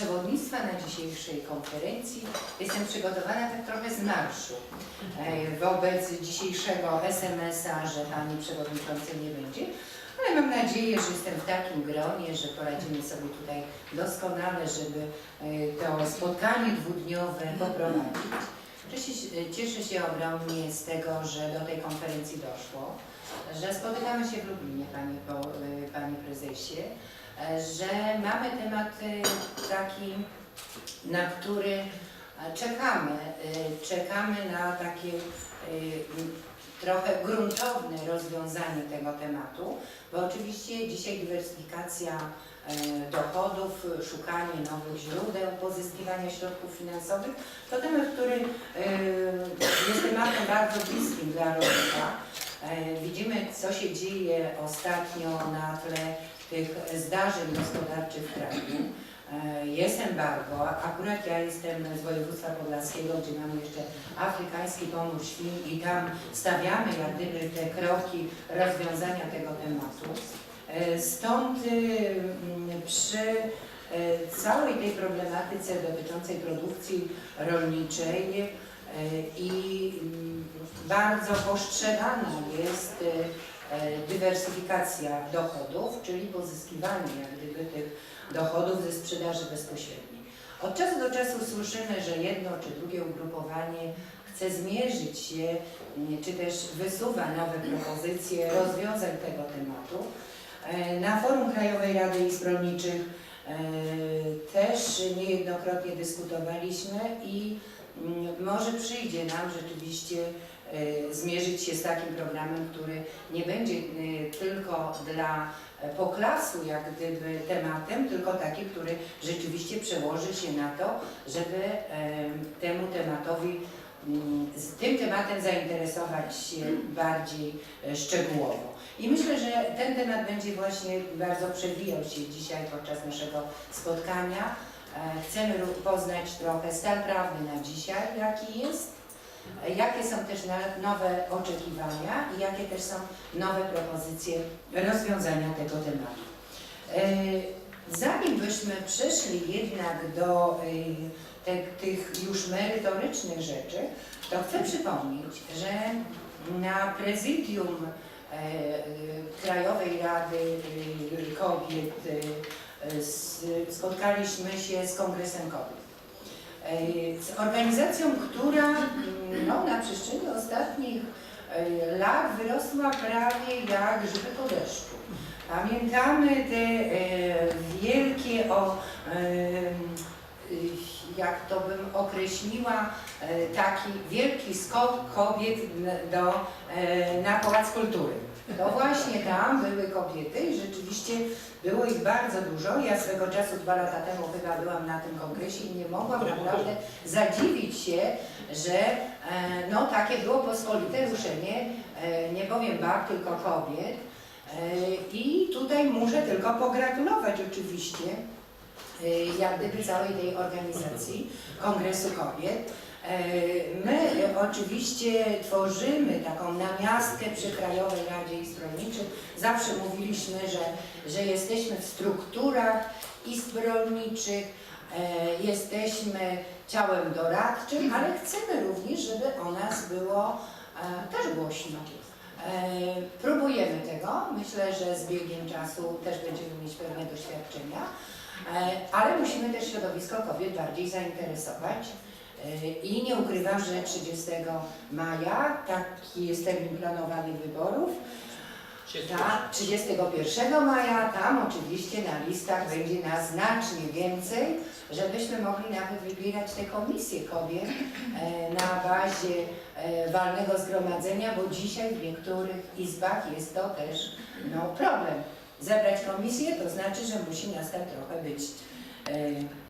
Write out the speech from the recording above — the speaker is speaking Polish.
przewodnictwa na dzisiejszej konferencji. Jestem przygotowana tak trochę z marszu e, wobec dzisiejszego SMS-a, że Pani Przewodniczącej nie będzie. Ale mam nadzieję, że jestem w takim gronie, że poradzimy sobie tutaj doskonale, żeby e, to spotkanie dwudniowe poprowadzić. Cieszę się- ogromnie z tego, że do tej konferencji doszło, że spotykamy się w Lublinie, Panie, y, panie Prezesie, e, że mamy temat y, taki, na który e, czekamy. y, Czekamy na takie y, trochę gruntowne rozwiązanie tego tematu, bo oczywiście dzisiaj dywersyfikacja e, dochodów, szukanie nowych źródeł pozyskiwania środków finansowych to temat, który e, jest tematem bardzo bliskim dla rolnika. E, Widzimy, co się dzieje ostatnio na tle tych zdarzeń gospodarczych w kraju. E, Jest embargo, akurat ja jestem z województwa podlaskiego, gdzie mamy jeszcze afrykański pomór świń i tam stawiamy jak gdyby te kroki rozwiązania tego tematu. E, Stąd y, mm, przy e, całej tej problematyce dotyczącej produkcji rolniczej i mm, bardzo postrzegana jest e, dywersyfikacja dochodów, czyli pozyskiwanie jak gdyby tych dochodów ze sprzedaży bezpośredniej. Od czasu do czasu słyszymy, że jedno czy drugie ugrupowanie chce zmierzyć się, czy też wysuwa nowe propozycje rozwiązań tego tematu. E, Na forum Krajowej Rady Izb Rolniczych e, też niejednokrotnie dyskutowaliśmy i może przyjdzie nam rzeczywiście e, zmierzyć się z takim programem, który nie będzie e, tylko dla e, poklasu jak gdyby tematem, tylko taki, który rzeczywiście przełoży się na to, żeby temu tematowi tym tematem zainteresować się bardziej szczegółowo. I myślę, że ten temat będzie właśnie bardzo przewijał się dzisiaj podczas naszego spotkania. E, Chcemy poznać trochę stan prawny na dzisiaj, jaki jest, e, jakie są też nowe oczekiwania i jakie też są nowe propozycje rozwiązania tego tematu. E, Zanim byśmy przeszli jednak do tych już merytorycznych rzeczy, to chcę przypomnieć, że na prezydium Krajowej Rady Kobiet spotkaliśmy się z Kongresem Kobiet. E, Z organizacją, która mm, no, na przestrzeni ostatnich e, lat wyrosła prawie jak grzyby po deszczu. Pamiętamy te jak to bym określiła, e, taki wielki skok kobiet do, e, na Pałac Kultury. To właśnie tam były kobiety i rzeczywiście było ich bardzo dużo. Ja swego czasu, dwa lata temu chyba byłam na tym kongresie i nie mogłam naprawdę zadziwić się, że e, no, takie było pospolite ruszenie, nie powiem bab, tylko kobiet. I tutaj muszę tylko pogratulować oczywiście jak gdyby całej tej organizacji Kongresu Kobiet. E, My oczywiście tworzymy taką namiastkę przy Krajowej Radzie Izb Rolniczych. Zawsze mówiliśmy, że, że jesteśmy w strukturach izb rolniczych, e, jesteśmy ciałem doradczym, ale chcemy również, żeby o nas było e, też głośno. E, Próbujemy tego. Myślę, że z biegiem czasu też będziemy mieć pewne doświadczenia, E, ale musimy też środowisko kobiet bardziej zainteresować. E, I nie ukrywam, że 30 maja taki jest termin planowany wyborów. Ta 31 maja tam oczywiście na listach będzie nas znacznie więcej, żebyśmy mogli nawet wybierać te komisje kobiet e, na bazie e, walnego zgromadzenia, bo dzisiaj w niektórych izbach jest to też no, problem. Zebrać komisję to znaczy, że musi nas tam trochę być e,